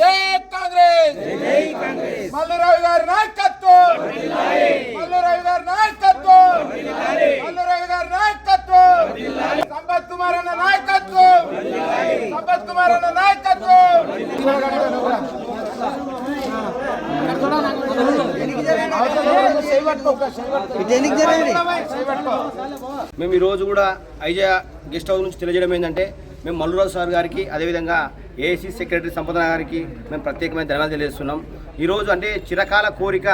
జై కాంగ్రెస్. మల్లురావు గారి నాయకత్వం మల్లురావు గారి నాయకత్వం. మల్లురావు గారి నాయకత్వం. సంపత్ కుమార్ అన్న నాయకత్వం. సంపత్ కుమార్ అన్న నాయకత్వం. మేము ఈరోజు కూడా ఐజా గెస్ట్ హౌస్ నుంచి తెలియజేయడం ఏంటంటే మేము మల్లురాజు సార్ గారికి అదేవిధంగా ఏఐసీ సెక్రటరీ సంపద గారికి మేము ప్రత్యేకమైన ధన్యవాదాలు తెలియజేస్తున్నాం. ఈరోజు అంటే చిరకాల కోరిక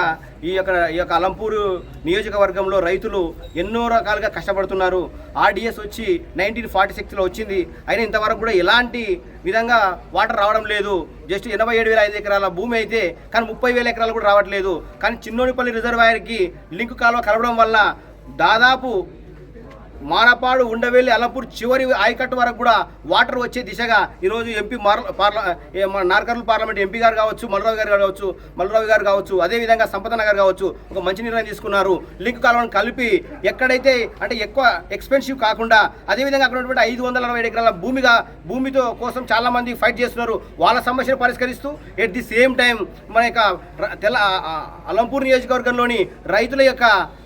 ఈ యొక్క ఈ యొక్క అలంపూరు నియోజకవర్గంలో రైతులు ఎన్నో రకాలుగా కష్టపడుతున్నారు. ఆర్డిఎస్ వచ్చి నైన్టీన్ ఫార్టీ సిక్స్లో వచ్చింది. అయినా ఇంతవరకు కూడా ఎలాంటి విధంగా వాటర్ రావడం లేదు. జస్ట్ ఎనభై ఏడు వేల ఐదు ఎకరాల భూమి అయితే కానీ ముప్పై వేల ఎకరాలు కూడా రావట్లేదు. కానీ చిన్నోడిపల్లి రిజర్వాయర్కి లింక్ కాలువ కలవడం వల్ల దాదాపు మానపాడు ఉండవెల్లి అలంపూర్ చివరి ఆయకట్టు వరకు కూడా వాటర్ వచ్చే దిశగా ఈరోజు ఎంపీ మార్ పార్ల ఏ మన పార్లమెంట్ ఎంపీ గారు కావచ్చు మల్లరావు గారు కావచ్చు మల్లరావు గారు కావచ్చు అదేవిధంగా సంపదన గారు కావచ్చు ఒక మంచి నిర్ణయం తీసుకున్నారు. లింక్ కాలువను కలిపి ఎక్కడైతే అంటే ఎక్కువ ఎక్స్పెన్సివ్ కాకుండా అదేవిధంగా అక్కడ ఉన్నటువంటి ఐదు వందల అరవై ఎకరాల భూమిగా భూమితో కోసం చాలామంది ఫైట్ చేస్తున్నారు. వాళ్ళ సమస్యను పరిష్కరిస్తూ ఎట్ ది సేమ్ టైం మన యొక్క తెల్ల తెల అలంపూర్ నియోజకవర్గంలోని రైతుల యొక్క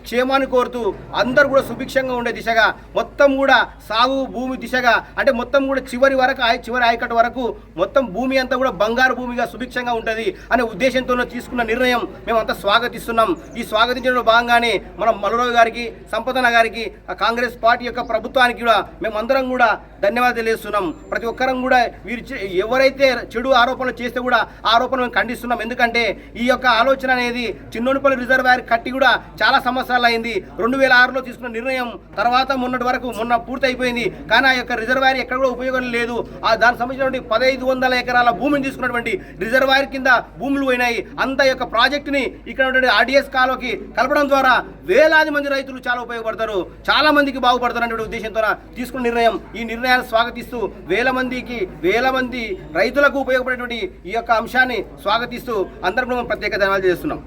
క్షేమాన్ని కోరుతూ అందరూ కూడా సుభిక్షంగా ఉండే దిశగా మొత్తం కూడా సాగు భూమి దిశగా అంటే మొత్తం కూడా చివరి వరకు చివరి ఆయకట్టు వరకు మొత్తం భూమి అంతా కూడా బంగారు భూమిగా సుభిక్షంగా ఉంటుంది అనే ఉద్దేశంతో తీసుకున్న నిర్ణయం మేము అంతా స్వాగతిస్తున్నాం. ఈ స్వాగతించడంలో భాగంగానే మనం మలరావు గారికి సంపదన గారికి కాంగ్రెస్ పార్టీ యొక్క ప్రభుత్వానికి కూడా మేమందరం కూడా ధన్యవాదాలు తెలియజేస్తున్నాం. ప్రతి ఒక్కరం కూడా వీరు చే- ఎవరైతే చెడు ఆరోపణలు చేస్తే కూడా ఆ ఆరోపణలు మేము ఖండిస్తున్నాం. ఎందుకంటే ఈ యొక్క ఆలోచన అనేది చిన్నోనిపల్లి రిజర్వాయర్ కట్టి కూడా చాలా సంవత్సరాలు అయింది. రెండు వేల ఆరులో తీసుకున్న నిర్ణయం తర్వాత మొన్నటి వరకు మొన్న పూర్తయిపోయింది. కానీ ఆ యొక్క రిజర్వాయర్ ఎక్కడ కూడా ఉపయోగం లేదు. ఆ దానికి సంబంధించినటువంటి పదహైదు వందల ఎకరాల భూమిని తీసుకున్నటువంటి రిజర్వాయర్ కింద భూములు పోయినాయి. అంత యొక్క ప్రాజెక్టుని ఇక్కడ ఆర్డీఎస్ కాలువకి కలపడం ద్వారా వేలాది మంది రైతులు చాలా ఉపయోగపడతారు. చాలా మందికి బాగుపడతారు అనే ఉద్దేశంతో తీసుకున్న నిర్ణయం. ఈ నిర్ణయాన్ని స్వాగతిస్తూ వేల మందికి వేల మంది రైతులకు ఉపయోగపడేటువంటి ఈ యొక్క అంశాన్ని స్వాగతిస్తూ అందరం ప్రత్యేక ధన్యవాదాలు చేస్తున్నాం.